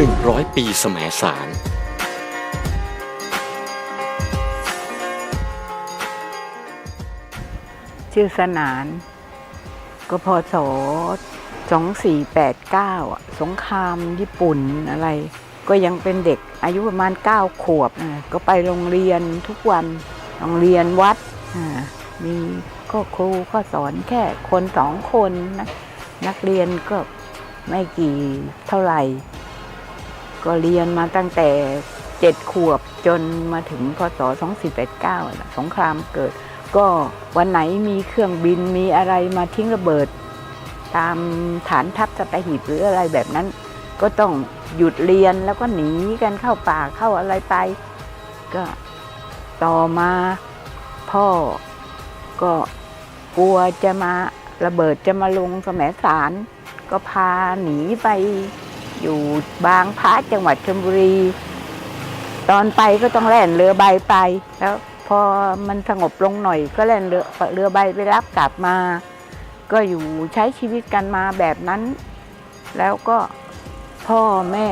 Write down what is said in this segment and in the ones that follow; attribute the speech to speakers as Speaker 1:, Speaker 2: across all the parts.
Speaker 1: 100 ปีสมัยสาร
Speaker 2: ชื่อสนาน ก็พศ2489 สงครามญี่ปุ่นอะไร ก็ยังเป็นเด็กอายุประมาณ 9 ขวบ ก็ไปโรงเรียนทุกวันโรงเรียนวัด มีก็ครูก็สอนแค่คนสองคนนะนักเรียนก็ไม่กี่เท่าไหร่ ก็เรียนมาตั้งแต่เจ็ดขวบจนมาถึงพศ2489อะสงครามเกิด ก็วันไหนมีเครื่องบินมีอะไรมาทิ้งระเบิด ตามฐานทัพสัตหีบหรืออะไรแบบนั้น ก็ต้องหยุดเรียนแล้วก็หนีกันเข้าป่าเข้าอะไรไป ก็ต่อมาพ่อก็กลัวจะมาระเบิดจะมาลงสมสาร ก็พาหนีไป อยู่บางพระจังหวัดชลบุรี ตอนไปก็ต้องแล่นเรือใบไป แล้วพอมันสงบลงหน่อยก็แล่นเรือเรือใบไปรับกลับมา ก็อยู่ใช้ชีวิตกันมาแบบนั้น แล้วก็พ่อแม่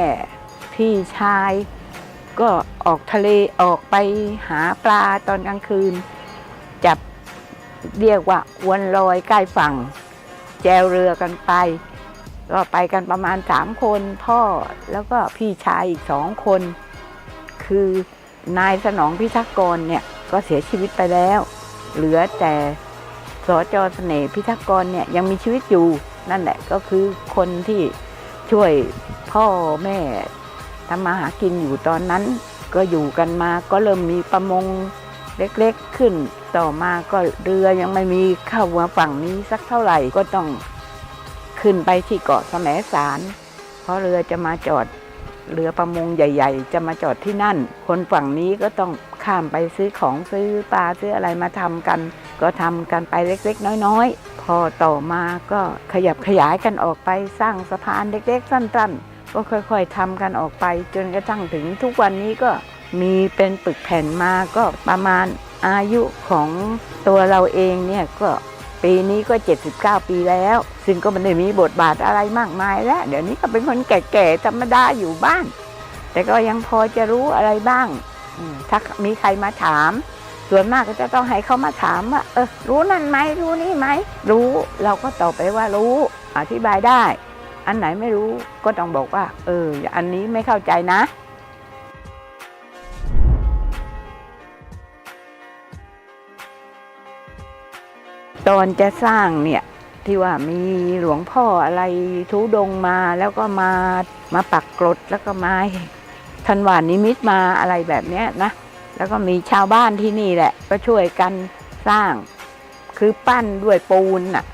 Speaker 2: พี่ชาย ก็ออกทะเลออกไปหาปลาตอนกลางคืน จับเรียกว่าอวนลอยใกล้ฝั่ง แจวเรือกันไป ก็ไปกันประมาณสามคนพ่อแล้วก็พี่ชายอีกสองคน คือนายสนองพิทักษ์กรเนี่ยก็เสียชีวิตไปแล้ว เหลือแต่สจเสน่ห์พิทักษ์กรเนี่ยยังมีชีวิตอยู่นั่นแหละก็คือคนที่ช่วยพ่อแม่ทำมาหากินอยู่ตอนนั้น ก็อยู่กันมาก็เริ่มมีประมงเล็กๆขึ้น ต่อมาก็เรือยังไม่มีเข้ามาฝั่งนี้สักเท่าไหร่ก็ต้อง ขึ้นไปที่เกาะแสมสาร เพราะเรือจะมาจอดเรือประมงใหญ่ ๆ จะมาจอดที่นั่น คนฝั่งนี้ก็ต้องข้ามไปซื้อของซื้อปลาซื้ออะไรมาทำกัน ก็ทำกันไปเล็กๆ น้อยๆ พอต่อมาก็ขยับขยายกันออกไปสร้างสะพานเล็กๆ สั้นๆ ก็ค่อยๆทำกันออกไป จนกระทั่งถึงทุกวันนี้ก็มีเป็นปึกแผ่นมาก็ประมาณอายุของตัวเราเองเนี่ยก็ ปีนี้ก็ 79 ปีแล้ว ซึ่งก็ไม่ได้มีบทบาทอะไรมากมายแล้ว เดี๋ยวนี้ก็เป็นคนแก่ๆธรรมดาอยู่บ้าน แต่ก็ยังพอจะรู้อะไรบ้าง ถ้ามีใครมาถาม ส่วนมากก็จะต้องให้เขามาถามว่า เออ รู้นั่นไหมรู้นี่ไหม รู้ เราก็ตอบไปว่ารู้ อธิบายได้ อันไหนไม่รู้ก็ต้องบอกว่า เออ อันนี้ไม่เข้าใจนะ ตอนจะสร้างเนี่ยที่ว่ามีหลวงพ่ออะไรทุดงมาแล้วก็มามาปักกรดแล้วก็มาทันวานนิมิตมาอะไรแบบเนี้ยนะแล้วก็มีชาวบ้านที่นี่แหละ ก็ช่วยกันสร้าง คือปั้นด้วยปูนน่ะ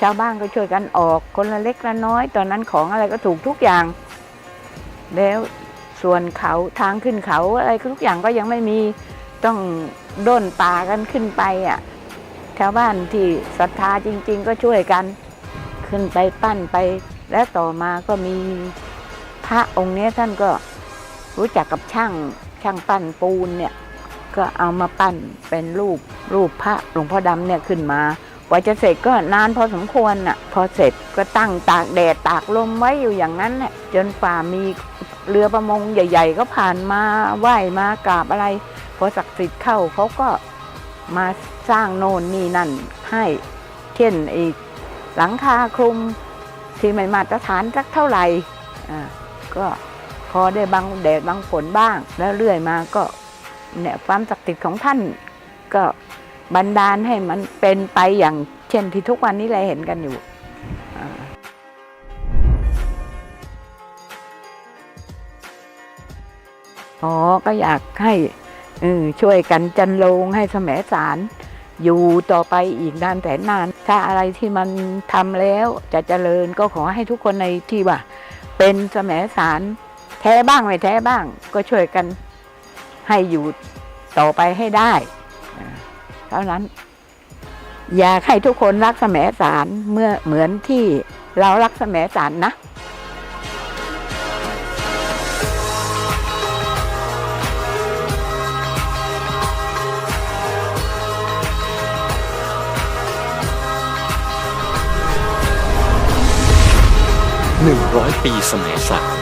Speaker 2: ชาวบ้านก็ช่วยกันออกคนละเล็กละน้อย ตอนนั้นของอะไรก็ถูกทุกอย่าง แล้วส่วนเขาทางขึ้นเขาอะไรทุกอย่างก็ยังไม่มีต้องด้นป่ากันขึ้นไปอะ ชาวบ้านที่ศรัทธาจริง ๆ ก็ช่วยกันขึ้นไปปั้นไป แล้วต่อมาก็มีพระองค์เนี้ยท่านก็รู้จักกับช่างช่างปั้นปูนเนี่ยก็เอามาปั้นเป็นรูปรูปพระหลวงพ่อดำเนี่ยขึ้นมากว่าจะเสร็จก็นานพอสมควรน่ะ พอเสร็จก็ตั้งตากแดดตากลมไว้อยู่อย่างนั้นแหละจนฝ่ามีเรือประมงใหญ่ ๆ ก็ผ่านมาไหว้มากราบอะไร พอศักดิ์สิทธิ์เข้าเขาก็ มาสร้างโน่นนี่นั่นให้เช่นอีกหลังคาคลุมที่ไม่มาตรฐานสักเท่าไหร่ก็พอได้บางแดดบางฝนบ้าง แล้วเรื่อยมาก็เนี่ยความศักดิ์สิทธิ์ของท่าน ก็บันดาลให้มันเป็นไปอย่างเช่นที่ทุกวันนี้เราเห็นกันอยู่อ๋อก็อยากให้ อช่วยกันจันโลงให้สมสาร อยู่ต่อไปอีกนานแสนนาน ถ้าอะไรที่มันทำแล้วจะเจริญก็ขอให้ทุกคนในที่ว่า เป็นสมสารแท้บ้างไม่แท้บ้าง ก็ช่วยกันให้อยู่ต่อไปให้ได้เท่านั้น อยากให้ทุกคนรักสมสารเมื่อเหมือนที่เรารักสมสารนะ
Speaker 1: 100 ปีสมสาร